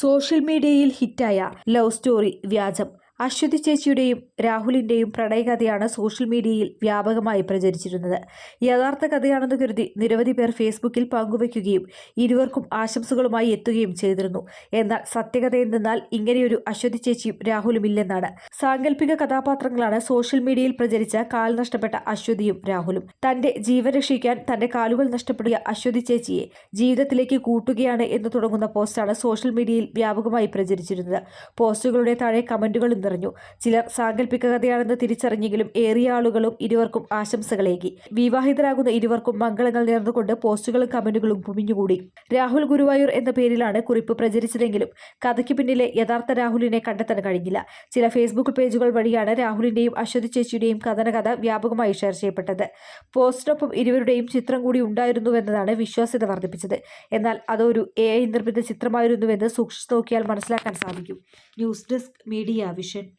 Social മീഡിയയിൽ ഹിറ്റായ love story വ്യാജം. Aswathy ചേച്ചിയുടെയും രാഹുലിന്റെയും പ്രണയകഥയാണ് social മീഡിയയിൽ വ്യാപകമായി പ്രചരിച്ചിരുന്നത്. യഥാർത്ഥ കഥയാണെന്ന് കരുതി നിരവധി പേർ ഫേസ്ബുക്കിൽ പങ്കുവയ്ക്കുകയും ഇരുവർക്കും ആശംസകളുമായി എത്തുകയും ചെയ്തിരുന്നു. എന്നാൽ സത്യകഥ എന്തെന്നാൽ ഇങ്ങനെയൊരു അശ്വതി ചേച്ചിയും രാഹുലും ഇല്ലെന്നാണ്. സാങ്കല്പിക കഥാപാത്രങ്ങളാണ് സോഷ്യൽ മീഡിയയിൽ പ്രചരിച്ച കാൽ നഷ്ടപ്പെട്ട അശ്വതിയും രാഹുലും. തന്റെ ജീവൻ രക്ഷിക്കാൻ തന്റെ കാലുകൾ നഷ്ടപ്പെടുക അശ്വതി ചേച്ചിയെ ജീവിതത്തിലേക്ക് കൂട്ടുകയാണ് എന്ന് തുടങ്ങുന്ന പോസ്റ്റാണ് സോഷ്യൽ മീഡിയയിൽ വ്യാപകമായി പ്രചരിച്ചിരുന്നത്. പോസ്റ്റുകളുടെ താഴെ കമന്റുകളും നിറഞ്ഞു ചിലർ സാങ്കല്പിക കഥയാണെന്ന് തിരിച്ചറിഞ്ഞെങ്കിലും ഏറിയ ആളുകളും ഇരുവർക്കും ആശംസകളേകി. വിവാഹിതരാകുന്ന ഇരുവർക്കും മംഗളങ്ങൾ നേർന്നുകൊണ്ട് പോസ്റ്റുകളും കമന്റുകളും കുമിഞ്ഞുകൂടി രാഹുൽ ഗുരുവായൂർ എന്ന പേരിലാണ് കുറിപ്പ് പ്രചരിച്ചതെങ്കിലും കഥയ്ക്ക് പിന്നിലെ യഥാർത്ഥ രാഹുലിനെ കണ്ടെത്താൻ കഴിഞ്ഞില്ല. ചില ഫേസ്ബുക്ക് പേജുകൾ വഴിയാണ് രാഹുലിന്റെയും അശ്വതി ചേച്ചിയുടെയും കഥനകഥ വ്യാപകമായി ഷെയർ ചെയ്യപ്പെട്ടത്. പോസ്റ്റിനൊപ്പം ഇരുവരുടെയും ചിത്രം കൂടി ഉണ്ടായിരുന്നുവെന്നതാണ് വിശ്വാസ്യത വർദ്ധിപ്പിച്ചത്. എന്നാൽ അതൊരു എ ഐ നിർമ്മിത ചിത്രമായിരുന്നുവെന്ന് സൂക്ഷിച്ചു നോക്കിയാൽ മനസ്സിലാക്കാൻ സാധിക്കും. News desk media vision relationship